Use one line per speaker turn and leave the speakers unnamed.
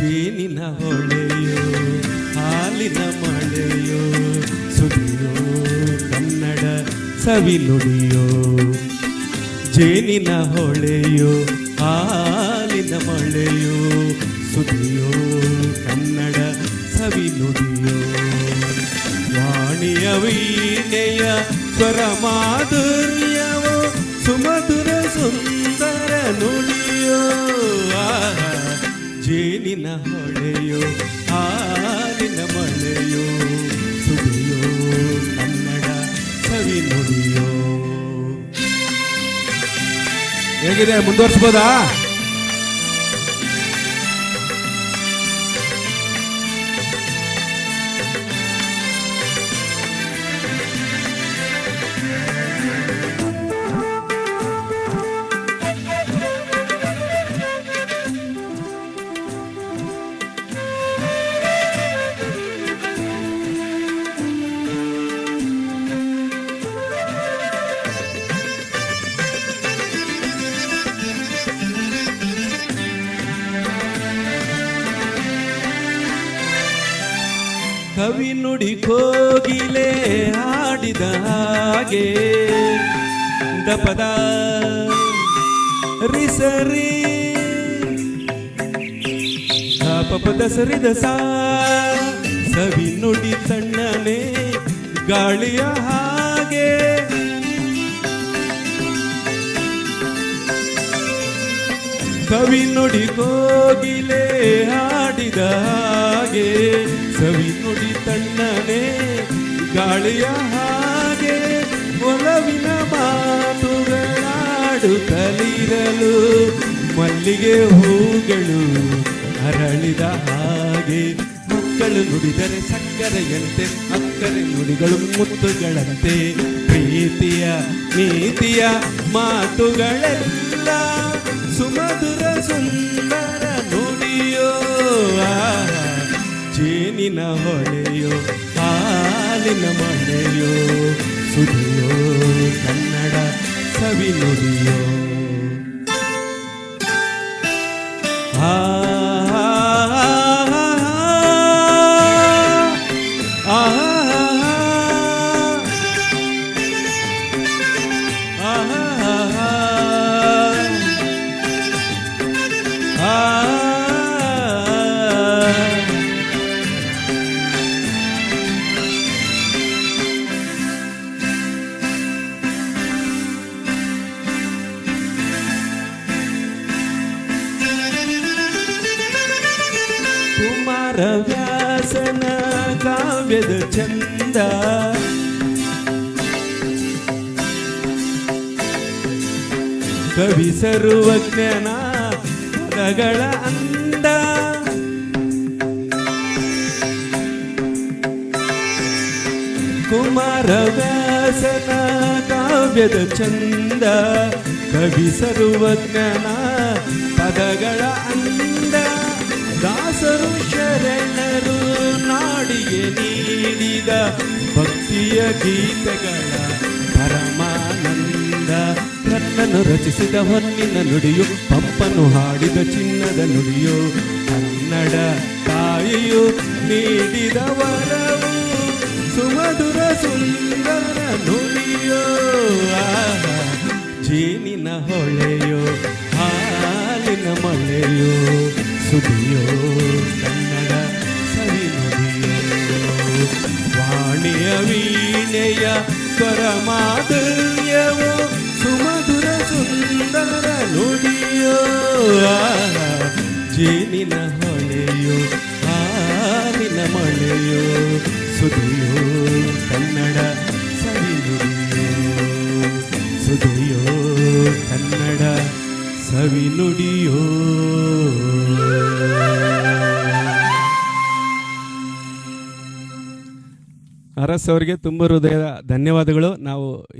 ಜೇನಿನ ಹೊಳೆಯೋ, ಹಾಲಿನ ಮಳೆಯೋ ಸುದಿಯೋ ಕನ್ನಡ ಸವಿ ನುಡಿಯೋ. ಜೇನಿನ ಹೊಳೆಯೋ, ಹಾಲಿನ ಮಳೆಯೋ ಸುದಿಯೋ ಕನ್ನಡ ಸವಿ ನುಡಿಯೋ. ವಾಣಿಯ ವೀಣೆಯ ಸ್ವರ ಹೊಳೆಯೋ ಹಾಲಿನ ಮಳೆಯೋ ಸುದಿಯೋ ಕನ್ನಡ ಸವಿ ನುಡಿಯೋ. ಹೇಗಿದೆ? ಮುಂದುವರ್ಸ್ಬೋದಾ? ಕವಿ ನುಡಿ ಕೋಗಿಲೆ ಹಾಡಿದ ಹಾಗೆ. ದಪದ ರಿಸರಿ ಪದ ಸರಿದ ಸಾ, ಸವಿ ನುಡಿ ತಣ್ಣನೆ ಗಾಳಿಯ ಹಾಗೆ. ಕವಿ ನುಡಿ ಕೋಗಿಲೆ ಹಾಡಿದ ಹಾಗೆ, ಸವಿ ನುಡಿ ತಣ್ಣನೆ ಗಾಳಿಯ ಹಾಗೆ, ಒಲವಿನ ಮಾತುಗಳಾಡುತ್ತಲಿರಲು ಮಲ್ಲಿಗೆ ಹೂಗಳು ಅರಳಿದ ಹಾಗೆ. ಮಕ್ಕಳು ನುಡಿದರೆ ಸಕ್ಕರೆಯಂತೆ ಅಕ್ಕರೆ ನುಡಿಗಳು ಮುತ್ತುಗಳಂತೆ. ಪ್ರೀತಿಯ, ನೀತಿಯ ಮಾತುಗಳೆಲ್ಲ ಸುಮಧುರ ಸುಂದರ ನುಡಿಯೋ ಆಹಾ. ಜೇನಿನ ಹೊಳೆಯೋ ಹಾಲಿನ ಮಳೆಯೋ ಸುದಿಯೋ ಕನ್ನಡ ಸವಿ ನುಡಿಯೋ ವ್ಯಾಸನ ಕಾವ್ಯದ ಚಂದ ಕವಿ ಸರ್ವಜ್ಞನ ಪದಗಳ ಅಂದ. ಕುಮಾರ ವ್ಯಾಸನ ಕಾವ್ಯದ ಚಂದ, ಕವಿ ಸರ್ವಜ್ಞನ ಪದಗಳ ಅಂದ. ದಾಸರು ಶರಣರು ನಾಡಿಗೆ ನೀಡಿದ ಭಕ್ತಿಯ ಗೀತೆಗಳ ಪರಮಾನಂದ ಕನ್ನನ್ನು ರಚಿಸಿದ ಹೊನ್ನಿನ ನುಡಿಯು ಪಂಪನು ಹಾಡಿದ ಚಿನ್ನದ ನುಡಿಯು ಕನ್ನಡ ತಾಯಿಯು ನೀಡಿದ ವರವು ಸುಮಧುರ ಸುಂದರ ನುಡಿಯೋ ಆಹಾ. ಜೇನಿನ ಹೊಳೆಯೋ ಹಾಲಿನ ಮಳೆಯೋ ಸುದಿಯೋ ಕನ್ನಡ ಸವಿ ನುಡಿಯೋ ವಾಣಿಯ ವೀಣೆಯ ಸ್ವರ ಮಾಧುರ್ಯವೋ ಸುಮಧುರ ಸುಂದರ ನುಡಿಯೋ. ಜೇನಿನ ಹೊಳೆಯೋ, ಹಾಲಿನ ಮಳೆಯೋ, ಸುದಿಯೋ ಕನ್ನಡ ಸವಿ ನುಡಿಯೋ ಸುದಿಯೋ ಕನ್ನಡ ಸವಿ ನುಡಿಯೋ ಅರಸ್ ಅವರಿಗೆ ತುಂಬ ಹೃದಯದ ಧನ್ಯವಾದಗಳು ನಾವು